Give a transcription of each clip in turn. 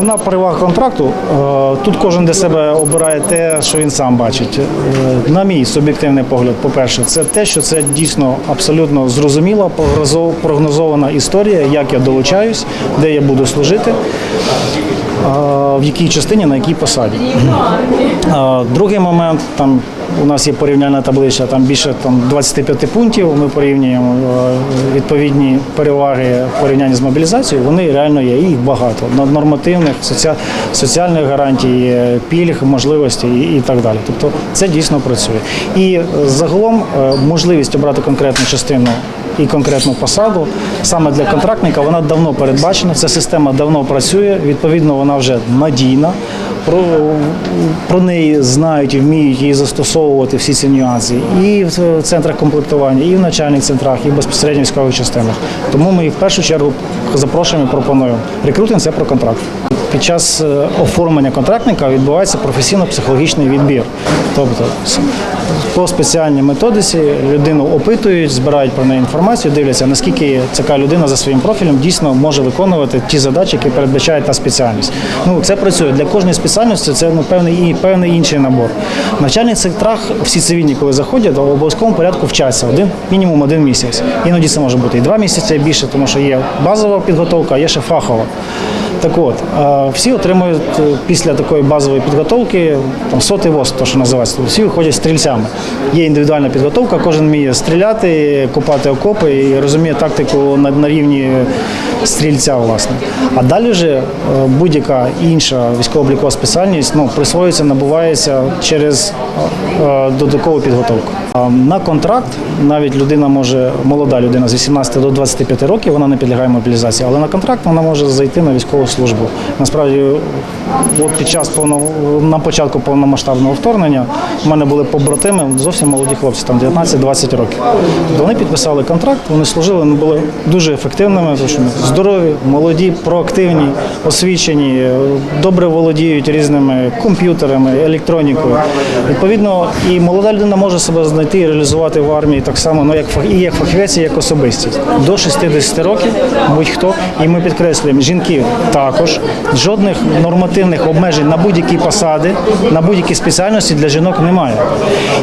Головна перевага контракту е, тут кожен для себе обирає те, що він сам бачить. Е, На мій суб'єктивний погляд, по-перше, це те, що це дійсно абсолютно зрозуміла, прогнозована історія, як я долучаюсь, де я буду служити. е, В якій частині, на якій посаді. Другий момент там у нас є порівняльна таблиця, там більше там 25 пунктів. Ми порівнюємо е, відповідні переваги в порівнянні з мобілізацією. Вони реально є, їх багато. Нормативних, соціа- соціальних гарантій, пільг, можливостей і, так далі. Тобто це дійсно працює. І загалом е, можливість обрати конкретну частину і конкретну посаду саме для контрактника вона давно передбачена. Ця система давно працює. Відповідно, вона вже надійна. Про, про неї знають і вміють її застосовувати всі ці нюанси і в центрах комплектування, і в начальних центрах, і безпосередньо військових частинах. Тому ми їх в першу чергу запрошуємо і пропонуємо. Рекрутинг це про контракт. Під час е, оформлення контрактника відбувається професійно-психологічний відбір. Тобто по спеціальній методиці людину опитують, збирають про неї інформацію, дивляться, наскільки така людина за своїм профілем дійсно може виконувати ті задачі, які передбачає та спеціальність. Ну це працює для кожної спеціальності. Це ну певний певний інший набор. В навчальних всі цивільні, коли заходять, в обов'язковому порядку вчаться один мінімум один місяць. Іноді це може бути і два місяці і більше, тому що є базова підготовка, а є ще фахова. Так от, всі отримують е, після такої базової підготовки там сотий ВОЗ, то що називається. Тобто Всі виходять стрільцями. Є індивідуальна підготовка, кожен вміє стріляти, копати окопи і розуміє тактику на, на рівні стрільця, власне. А далі вже е, будь-яка інша військово-облікова спеціальність ну, присвоюється, набувається через е, додаткову підготовку. На контракт навіть людина може, молода людина з 18 до 25 років, вона не підлягає мобілізації, але на контракт вона може зайти на військову службу. Насправді, от під час повно, на початку повномасштабного вторгнення в мене були побратими, зовсім молоді хлопці, там 19-20 років. Вони підписали контракт, вони служили, вони були дуже ефективними, здорові, молоді, проактивні, освічені, добре володіють різними комп'ютерами, електронікою. Відповідно, і молода людина може себе знайти і реалізувати в армії так само, ну як і як фахівець, і як особистість. До 60 років будь-хто. І ми підкреслюємо, жінки також жодних нормативних обмежень на будь-які посади, на будь-які спеціальності для жінок немає.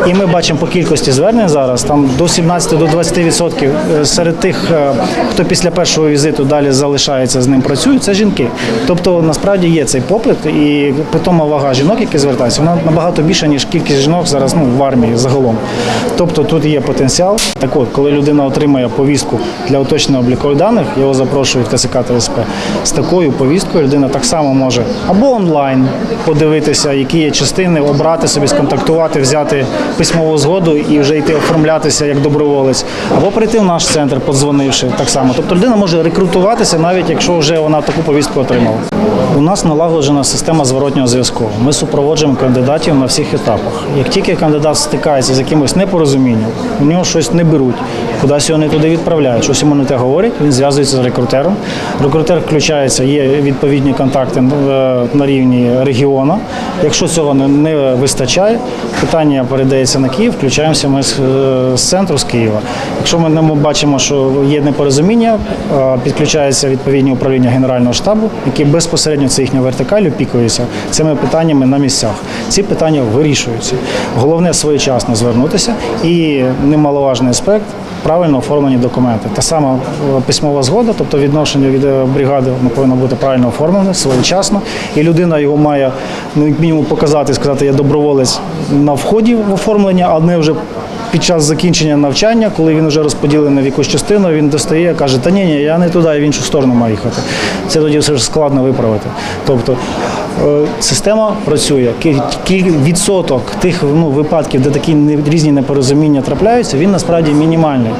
І ми бачимо по кількості звернень зараз там до 17 до 20% серед тих, е, хто після першого візиту далі залишається з ним працюють, це жінки. Тобто насправді є цей попит, і питома вага жінок, які звертаються, вона набагато більша, ніж кількість жінок зараз ну, в армії загалом. Тобто тут є потенціал. Так от, коли людина отримає повістку для уточнення облікових даних, його запрошують в ТСК та СП. З такою повісткою людина так само може або онлайн подивитися, які є частини, обрати собі, сконтактувати, взяти письмову згоду і вже йти оформлятися як доброволець, або прийти в наш центр, подзвонивши так само. Тобто людина може рекрутуватися, навіть якщо вже вона таку повістку отримала. У нас налагоджена система зворотнього зв'язку. Ми супроводжуємо кандидатів на всіх етапах. Як тільки кандидат стикається з якимось непорозумінням, у нього щось не беруть, кудись його не туди відправляють, щось йому не те говорять, він зв'язується з рекрутером. Рекрутер включається, є відповідні контакти е, на рівні регіону. Якщо цього не, вистачає, питання передається на Київ, включаємося ми з, центру з Києва. Якщо ми не бачимо, що є непорозуміння, підключається відповідні управління Генерального штабу, які безпосередньо це їхня вертикаль опікується цими питаннями на місцях. Ці питання вирішуються. Головне своєчасно звернутися і немаловажний аспект. Правильно оформлені документи. Та сама е, письмова згода, тобто відношення від е, бригади повинно бути правильно оформлене, своєчасно, і людина його має ну, як мінімум показати, сказати, я доброволець на вході в оформлення, а не вже під час закінчення навчання, коли він вже розподілений в якусь частину, він достає, каже, та ні, ні, я не туди, я в іншу сторону маю їхати. Це тоді все ж складно виправити. Тобто е, система працює. Відсоток тих ну, випадків, де такі різні непорозуміння трапляються, він насправді мінімальний.